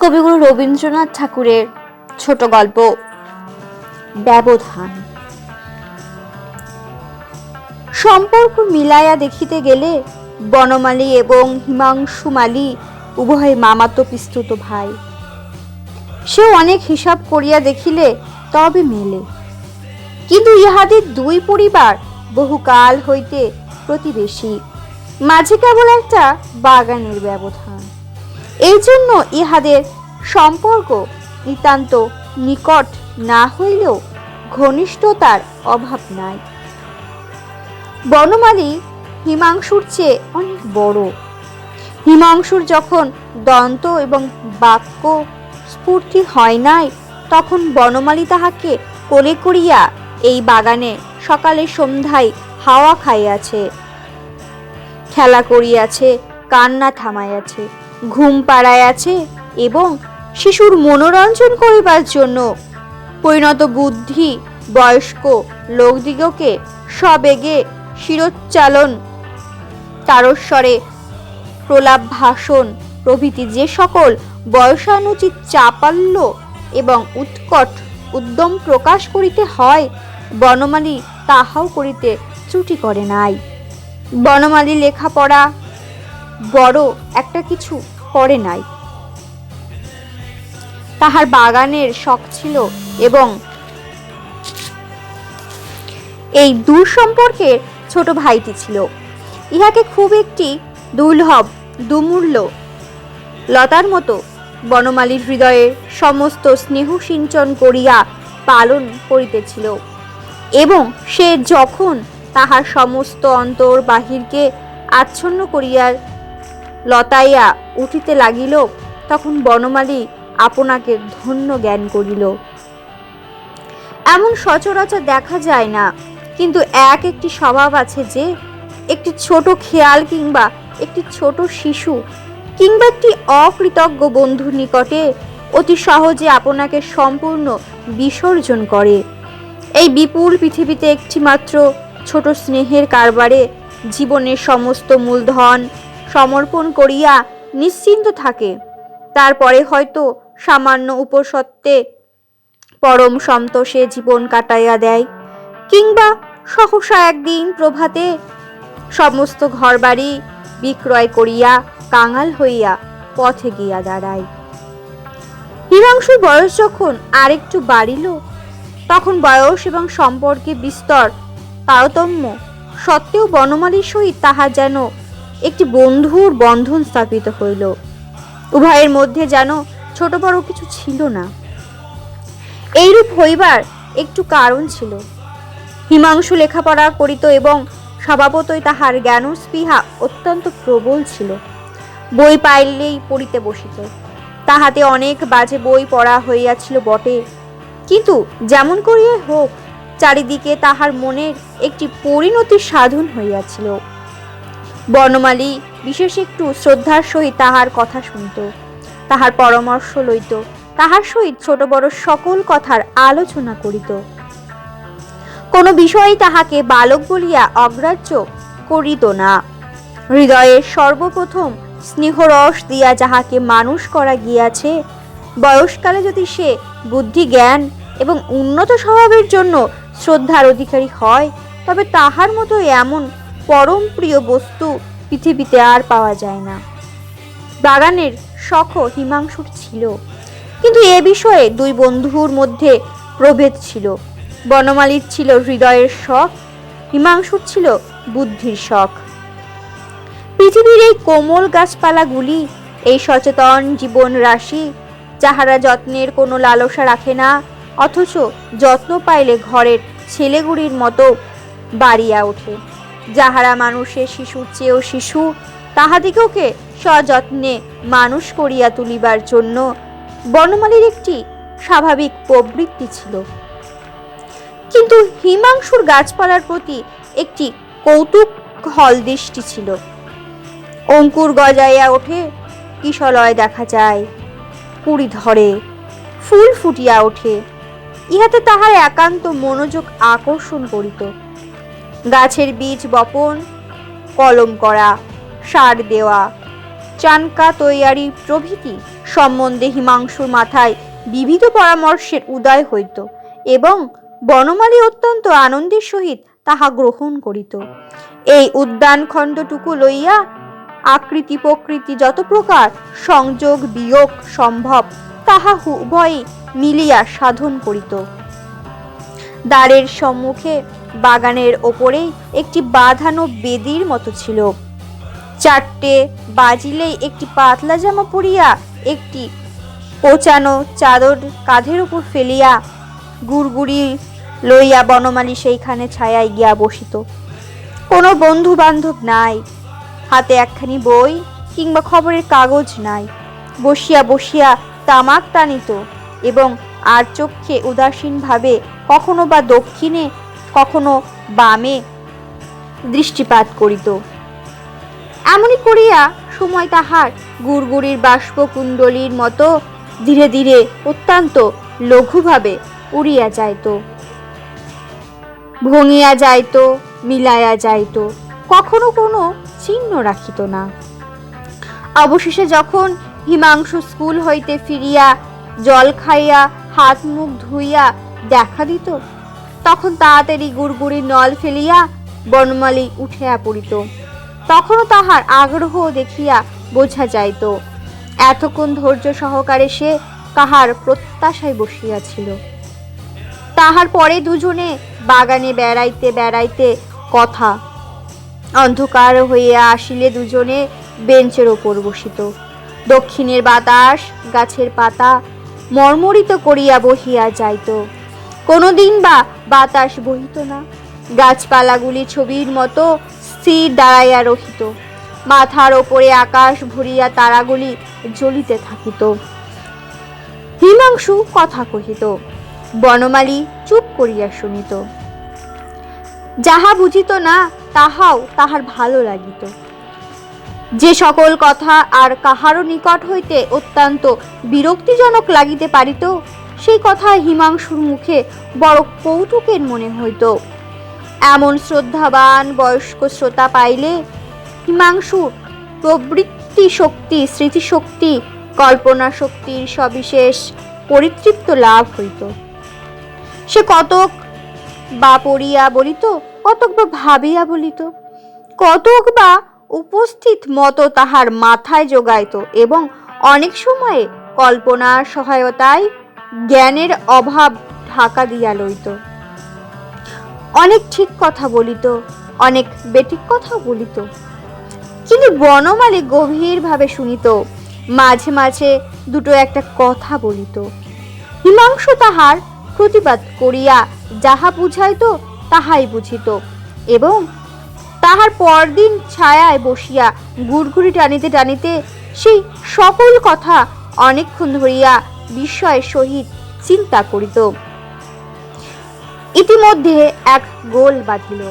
কবিগুরু রবীন্দ্রনাথ ঠাকুরের ছোট গল্প ব্যবধান। সম্পর্ক মিলাইয়া দেখিতে গেলে বনমালী এবং হিমাংশু মালী উভয় মামাতো পিস্তুত ভাই। সে অনেক হিসাব করিয়া দেখিলে তবে মেলে। কিন্তু ইহাদের দুই পরিবার বহুকাল হইতে প্রতিবেশী। মাঝে কেবল একটা বাগানের ব্যবধান। এই জন্য ইহাদের সম্পর্ক নিতান্ত নিকট না হইলেও ঘনিষ্ঠতার অভাব নাই। বনমালী হিমাংশুর চেয়ে অনেক বড়। হিমাংশুর যখন দন্ত এবং বাক্য স্ফূর্তি হয় নাই, তখন বনমালী তাহাকে কোলে করিয়া এই বাগানে সকালে সন্ধ্যায় হাওয়া খাইয়াছে, খেলা করিয়াছে, কান্না থামাইয়াছে। ঘুম পাড়ায় আছে এবং শিশুর মনোরঞ্জন করিবার জন্য পরিণত বুদ্ধি, বয়স্ক লোকদিগকে সবেগে শিরোচ্চালন, তারস্বরে প্রলাপ ভাষণ প্রভৃতি যে সকল বয়সানুচিত চাপাল্য এবং উৎকট উদ্যম প্রকাশ করিতে হয়, বনমালী তাহাও করিতে ত্রুটি করে নাই। বনমালী লেখাপড়া বড় একটা কিছু করে নাই। তাহার বাগানের শখ ছিল এবং এই দূর সম্পর্কের ছোট ভাইটি ছিল। ইহাকে খুব একটি দুর্লভ, দুমূল্য লতার মতো বনমালীর হৃদয়ের সমস্ত স্নেহ সিঞ্চন করিয়া পালন করিতেছিল এবং সে যখন তাহার সমস্ত অন্তর বাহিরকে আচ্ছন্ন করিয়া লতাইয়া উঠিতে লাগিল, তখন বনমালী আপনাকে ধন্য জ্ঞান করিল। এমন সচরাচর দেখা যায় না, কিন্তু এক একটি স্বভাব আছে যে, একটি ছোট খেয়াল কিংবা একটি ছোট শিশু কিংবা একটি অকৃতজ্ঞ বন্ধুর নিকটে অতি সহজে আপনাকে সম্পূর্ণ বিসর্জন করে। এই বিপুল পৃথিবীতে একটি মাত্র ছোট স্নেহের কারবারে জীবনের সমস্ত মূলধন সমর্পণ করিয়া নিশ্চিন্ত থাকে। তারপরে হয়তো সামান্য উপসত্ত্বে পরম সন্তোষে জীবন কাটাইয়া দেয় কিংবা সহসা একদিন প্রভাতে সমস্ত ঘরবাড়ি বিক্রয় করিয়া কাঙাল হইয়া পথে গিয়া দাঁড়ায়। হিমাংশুর বয়স যখন আরেকটু বাড়িল, তখন বয়স এবং সম্পর্কে বিস্তর, তারতম্য সত্ত্বেও বনমালীর সহিত তাহা যেন একটি বন্ধুর বন্ধন স্থাপিত হইল। উভয়ের মধ্যে যেন ছোট বড় কিছু ছিল না। এইরূপ হইবার একটু কারণ ছিল। হিমাংশু লেখাপড়া করিত এবং স্বভাবতই তাহার জ্ঞান স্পৃহা অত্যন্ত প্রবল ছিল। বই পাইলেই পড়িতে বসিত। তাহাতে অনেক বাজে বই পড়া হইয়াছিল বটে। কিন্তু যেমন করিয়া হোক, চারিদিকে তাহার মনের একটি পরিণতি সাধন হইয়াছিল। বর্ণমালী বিশেষ একটু শ্রদ্ধার সহিত তাহার কথা শুনিত। তাহার পরামর্শ লইত, তাহার সহিত ছোট বড় সকল কথার আলোচনা করিত। কোনো বিষয়ে তাহাকে বালক বলিয়া অগ্রাহ্য করিত না। হৃদয়ের সর্বপ্রথম স্নেহরস দিয়া যাহাকে মানুষ করা গিয়াছে, বয়সকালে যদি সে বুদ্ধি জ্ঞান এবং উন্নত স্বভাবের জন্য শ্রদ্ধার অধিকারী হয়, তবে তাহার মতো এমন পরম প্রিয় বস্তু পৃথিবীতে আর পাওয়া যায় না। বাগানের শখ হিমাংশুর ছিল। কিন্তু এ বিষয়ে দুই বন্ধুর মধ্যে প্রভেদ ছিল। বনমালীর ছিল হৃদয়ের শখ, হিমাংশুর ছিল বুদ্ধির শখ। পৃথিবীর এই কোমল গাছপালাগুলি, এই সচেতন জীবন রাশি, যাহারা যত্নের কোনো লালসা রাখে না, অথচ যত্ন পাইলে ঘরের ছেলেগুড়ির মতো বাড়িয়া ওঠে। যাহারা মানুষের শিশুর চেয়েও শিশু, তাহাদিগকে সযত্নে মানুষ করিয়া তুলিবার জন্য বনমালীর একটি স্বাভাবিক প্রবৃত্তি ছিল। কিন্তু হিমাংশুর গাছপালার প্রতি একটি কৌতুক হল দৃষ্টি ছিল। অঙ্কুর গজাইয়া ওঠে, কিশলয় দেখা যায়। কুড়ি ধরে ফুল ফুটিয়া ওঠে। ইহাতে তাহার একান্ত মনোযোগ আকর্ষণ করিত। গাছের বীজ বপন, কলম করা, সার দেওয়া, চানকা তৈয়ারি প্রভৃতি সম্বন্ধে হিমাংশুর মাথায় বিবিধ পরামর্শের উদয় হইত এবং বনমালী অত্যন্ত আনন্দের সহিত তাহা গ্রহণ করিত। এই উদ্যান খণ্ডটুকু লইয়া আকৃতি প্রকৃতি যত প্রকার সংযোগ, বিয়োগ সম্ভব, তাহা উভয়ই মিলিয়া সাধন করিত। দ্বারের সম্মুখে বাগানের ওপরেই একটি বাঁধানো বেদির মতো ছিল। চারটে বাজিলেই একটি পাতলা জামা পরিয়া একটি কোচানো চাদর কাঁধের উপর ফেলিয়া গুড়গুড়ি লইয়া বনমালী সেইখানে ছায়ায় গিয়া বসিত। কোনো বন্ধু বান্ধব নাই। হাতে একখানি বই কিংবা খবরের কাগজ নাই। বসিয়া বসিয়া তামাক টানিত এবং আর চক্ষে উদাসীনভাবে কখনো বা দক্ষিণে কখনো বামে দৃষ্টিপাত করিত। এমনই করিয়া সময় তাহার গুড়গুড়ির বাষ্পকুণ্ডলীর মতো ধীরে ধীরে অত্যন্ত লঘুভাবে উড়িয়া যাইত। ভঙিয়া যাইত, মিলাইয়া যাইত, কখনো কোনো চিহ্ন রাখিত না। অবশেষে যখন হিমাংশু স্কুল হইতে ফিরিয়া জল খাইয়া হাত মুখ ধুইয়া দেখা দিত তখন তাড়াতাড়ি গুড়গুড়ি নল ফেলিয়া বনমালী উঠিয়া পড়িত। তখনও তাহার আগ্রহ দেখিয়া বোঝা যাইত। এতক্ষণ ধৈর্য সহকারে সে কাহার প্রত্যাশায় বসিয়াছিল। তাহার পরে দুজনে বাগানে বেড়াইতে বেড়াইতে কথা, অন্ধকার হইয়া আসিলে দুজনে বেঞ্চের ওপর বসিত। দক্ষিণের বাতাস, গাছের পাতা মর্মরিত করিয়া বহিয়া যাইত। কোনোদিন বা বাতাস বহিত না। গাছপালাগুলি ছবির মতো স্থির দাঁড়াইয়া রহিত। মাথার ওপরে আকাশ ভরিয়া তারাগুলি জ্বলিতে থাকিত। হিমাংশু কথা কহিত। বনমালী চুপ করিয়া শুনিত। যাহা বুঝিত না, তাহাও তাহার ভালো লাগিত। যে সকল কথা আর কাহারও নিকট হইতে অত্যন্ত বিরক্তিজনক লাগিতে পারিত সেই কথা হিমাংশুর মুখে বড় কৌতুকের মনে হইত। এমন শ্রদ্ধাবান বয়স্ক শ্রোতা পাইলে হিমাংশু প্রবৃত্তি শক্তি, স্মৃতিশক্তি, কল্পনা শক্তির সবিশেষ পরিতৃপ্ত লাভ হইত। সে কতক বা পড়িয়া বলিত, কতক বা ভাবিয়া বলিত, কতক বা উপস্থিত মতো তাহার মাথায় যোগাইত এবং অনেক সময়ে কল্পনার সহায়তায় জ্ঞানের অভাব ঢাকা দিয়া লইত। অনেক ঠিক কথা বলিত, অনেক বেঠিক কথা বলিত। কিন্তু বনমালী গভীরভাবে শুনিত, মাঝে মাঝে দুটো একটা কথা বলিত। হিমাংশু তাহার প্রতিবাদ করিয়া যাহা বুঝাইত, তাহাই বুঝিত এবং তাহার পরদিন ছায়ায় বসিয়া গুড়গুড়ি টানিতে টানিতে সেই সকল কথা অনেকক্ষণ ধরিয়া বিস্ময়ের সহিত চিন্তা করিত। ইতিমধ্যে এক গোল বাঁধিল।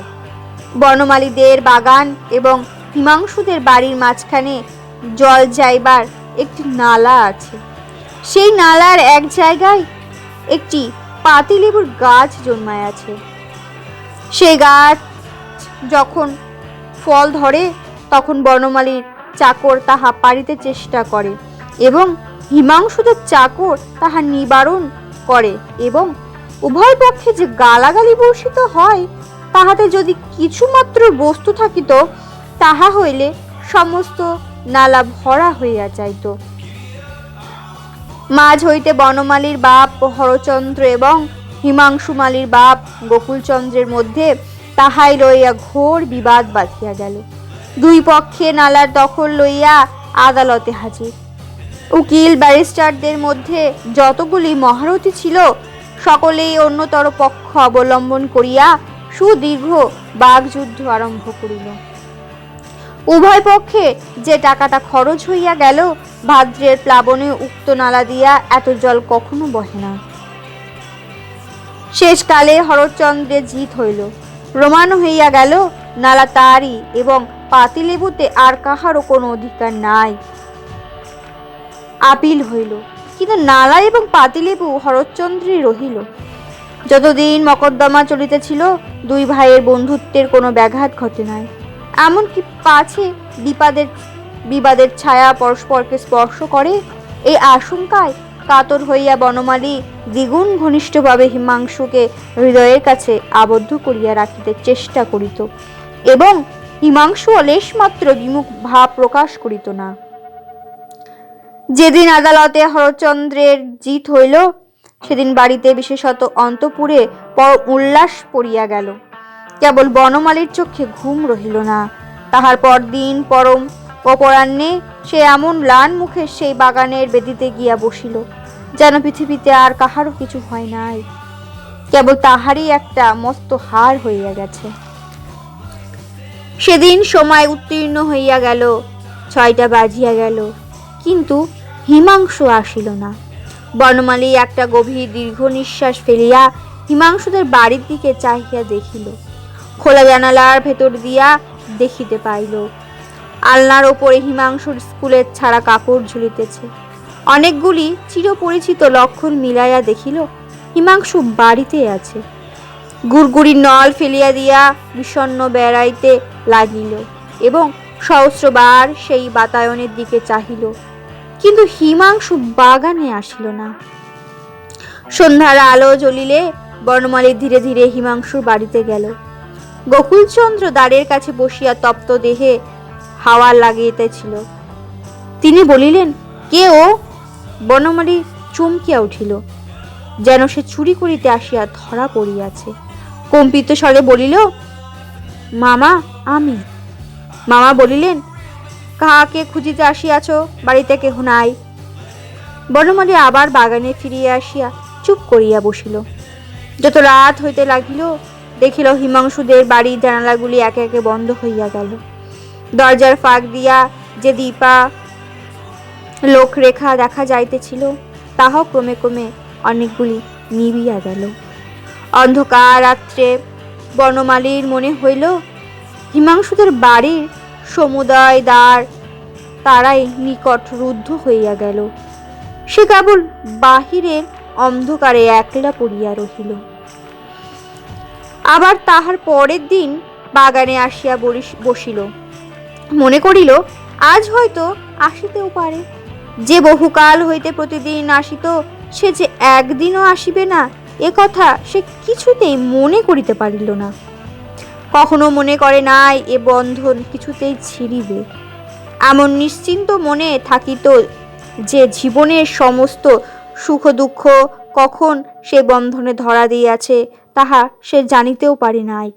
বনমালীদের বাগান এবং হিমাংশুদের বাড়ির মাঝখানে জল যাইবার একটি নালা আছে। সেই নালার এক জায়গায় একটি পাতিলেবুর গাছ জন্মায় আছে। সেই গাছ যখন ফল ধরে, তখন বনমালীর চাকর তাহা পারিতে চেষ্টা করে এবং হিমাংশুদের চাকর তাহা নিবারণ করে এবং উভয় পক্ষে যে গালাগালি বর্ষিত হয়, তাহাতে যদি কিছুমাত্র বস্তু থাকিত, তাহা হইলে সমস্ত নালা ভরা হইয়া যাইত। মাঝ হইতে বনমালীর বাপ হরচন্দ্র এবং হিমাংশুমালীর বাপ গোকুলচন্দ্রের মধ্যে তাহাই লইয়া ঘোর বিবাদ বাঁধিয়া গেল। দুই পক্ষে নালার দখল লইয়া আদালতে হাজির। উকিল ব্যারিস্টারদের মধ্যে যতগুলি মহারথী ছিল, সকলেই অন্যতর পক্ষ অবলম্বন করিয়া সুদীর্ঘ বাগযুদ্ধ আরম্ভ করিল। উভয় পক্ষে যে টাকাটা খরচ হইয়া গেল, ভাদ্রের প্লাবনে উক্ত নালা দিয়া এত জল কখনো বহে না। শেষকালে হরচন্দ্রের জিত হইল। প্রমাণ হইয়া গেল, নালা তারই এবং পাতিলেবুতে আর কাহারও কোনো অধিকার নাই। আপিল হইল। কিন্তু নালা এবং পাতিলেবু হরচন্দ্রই রহিল। যতদিন মকদ্দমা চলিতেছিল, দুই ভাইয়ের বন্ধুত্বের কোনো ব্যাঘাত ঘটে নাই। এমনকি পাছে বিপাদের, বিবাদের ছায়া পরস্পরকে স্পর্শ করে, এই আশঙ্কায় কাতর হইয়া বনমালী দ্বিগুণ ঘনিষ্ঠভাবে হিমাংশুকে হৃদয়ের কাছে আবদ্ধ করিয়া রাখিতে চেষ্টা করিত এবং হিমাংশু লেশমাত্র বিমুখ ভাব প্রকাশ করিত না। যেদিন আদালতে হরচন্দ্রের জিত হইল, সেদিন বাড়িতে বিশেষত অন্তপুরে পর উল্লাস পড়িয়া গেল। কেবল বনমালীর চোখে ঘুম রহিল না। তাহার পরদিন পরম অপরাহ্নে সে এমন ম্লান মুখে সেই বাগানের বেদিতে গিয়া বসিল, যেন পৃথিবীতে আর কাহারও কিছু হয় নাই। কেবল তাহারই একটা মস্ত হার হইয়া গেছে। সেদিন সময় উত্তীর্ণ হইয়া গেল, ছয়টা বাজিয়া গেল, কিন্তু হিমাংশু আসিল না। বনমালী একটা গভীর দীর্ঘ নিঃশ্বাস ফেলিয়া হিমাংশুদের বাড়ির দিকে চাহিয়া দেখিল। খোলা জানালার ভেতর দিয়া দেখিতে পাইল, আলনার ওপরে হিমাংশুর স্কুলের ছাড়া কাপড় ঝুলিতেছে। অনেকগুলি চিরপরিচিত লক্ষণ মিলাইয়া দেখিল, হিমাংশু বাড়িতে আছে। গুড়গুড়ি নল ফেলিয়া দিয়া বিষণ্ণ বেড়াইতে লাগিল এবং সহস্রবার সেই বাতায়নের দিকে চাহিল। কিন্তু হিমাংশু বাগানে আসিল না। সন্ধ্যার আলো জ্বলিলে বনমালী ধীরে ধীরে হিমাংশুর বাড়িতে গেল। গোকুলচন্দ্র দ্বারের কাছে বসিয়া তপ্ত দেহে হাওয়া লাগিয়েতেছিল তিনি বলিলেন, কে ও? বনমালী চমকিয়া উঠিল। যেন সে চুরি করিতে আসিয়া ধরা পড়িয়াছে। কম্পিত স্বরে বলিল, মামা, আমি। মামা বলিলেন কাহাকে খুঁজিতে আসিয়াছ? বাড়িতে কেহ নাই। বনমালী আবার বাগানে ফিরিয়া আসিয়া চুপ করিয়া বসিল। যত রাত হইতে লাগিল, দেখিল হিমাংশুদের বাড়ির জানালাগুলি একে একে বন্ধ হইয়া গেল। দরজার ফাঁক দিয়া যে দীপা লোকরেখা দেখা যাইতেছিল, তাহাও ক্রমে ক্রমে অনেকগুলি নিবিয়া গেল। অন্ধকার রাত্রে বনমালীর মনে হইল, হিমাংশুদের বাড়ির সমুদয় দ্বার তারাই নিকট রুদ্ধ হইয়া গেল। সে কেবল বাহিরের অন্ধকারে একলা পড়িয়া রহিল। আবার তাহার পরের দিন বাগানে আসিয়া বসিল। মনে করিল, আজ হয়তো আসিতেও পারে। যে বহুকাল হইতে প্রতিদিন আসিত, সে যে একদিনও আসিবে না, এ কথা সে কিছুতেই মনে করিতে পারিল না। কখনো মনে করে নাই, এ বন্ধন কিছুতেই ছিঁড়িবে। এমন নিশ্চিন্ত মনে থাকিত যে জীবনের সমস্ত সুখ দুঃখ কখন সে বন্ধনে ধরা দিয়াছে, তাহা সে জানিতেও পারে নাই।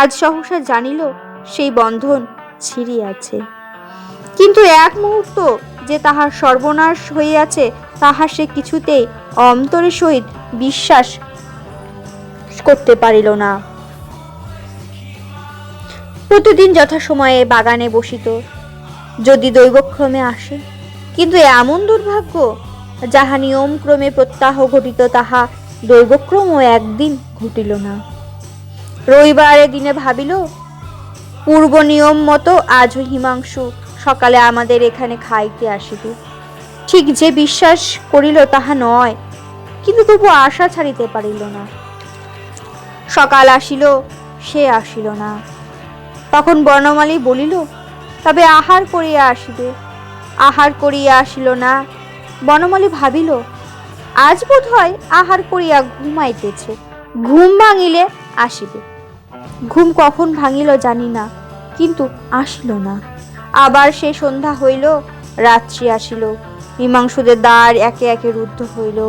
আজ সহসা জানিল, সেই বন্ধন ছিঁড়িয়াছে। কিন্তু এক মুহূর্ত যে তাহার সর্বনাশ হইয়াছে, তাহা সে কিছুতেই অন্তরের সহিত বিশ্বাস করতে পারিল না। প্রতিদিন যথাসময়ে বাগানে বসিত যদি দৈবক্রমে আসে, কিন্তু এমন দুর্ভাগ্য, যাহা নিয়মক্রমে প্রত্যাহ ঘটিত, তাহা দৈবক্রমও একদিন ঘটিল না। রবিবারে দিনে ভাবিল, পূর্ব নিয়ম মতো আজও হিমাংশু সকালে আমাদের এখানে খাইতে আসিবে। ঠিক যে বিশ্বাস করিল তাহা নয়, কিন্তু তবু আশা ছাড়িতে পারিল না। সকাল আসিল, সে আসিল না। তখন বর্ণমালী বলিল, তবে আহার করিয়া আসিবে। আহার করিয়া আসিল না। বনমালী ভাবিল, আজ বোধ হয় আহার করিয়া ঘুমাইতেছে ঘুম ভাঙিলে আসিবে। ঘুম কখন ভাঙিল জানি না, কিন্তু আসিল না। আবার সে সন্ধ্যা হইল, রাত্রি আসিল। মীমাংসুদের দ্বার একে একে রুদ্ধ হইল।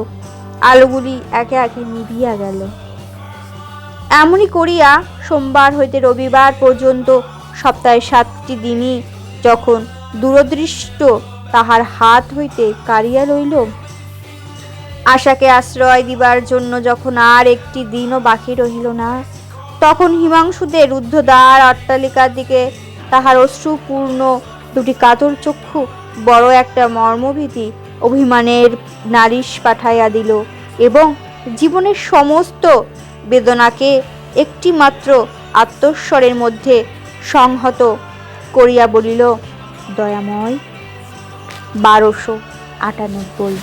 আলোগুলি একে একে নিভিয়া গেল। এমনই করিয়া সোমবার হইতে রবিবার পর্যন্ত সপ্তাহে সাতটি দিনই যখন দূরদৃষ্ট তাহার হাত হইতে কাড়িয়া লইল, আশাকে আশ্রয় দিবার জন্য যখন আর একটি দিনও বাকি রহিল না, তখন হিমাংশুদের রুদ্ধদ্বার অট্টালিকার দিকে তাহার অশ্রুপূর্ণ দুটি কাতর চক্ষু, বড় একটা মর্মভীতি অভিমানের নালিশ পাঠাইয়া দিল এবং জীবনের সমস্ত বেদনাকে একটিমাত্র আত্মস্বরের মধ্যে সংহত করিয়া বলিল দয়াময় বারোশো আটানব্বই।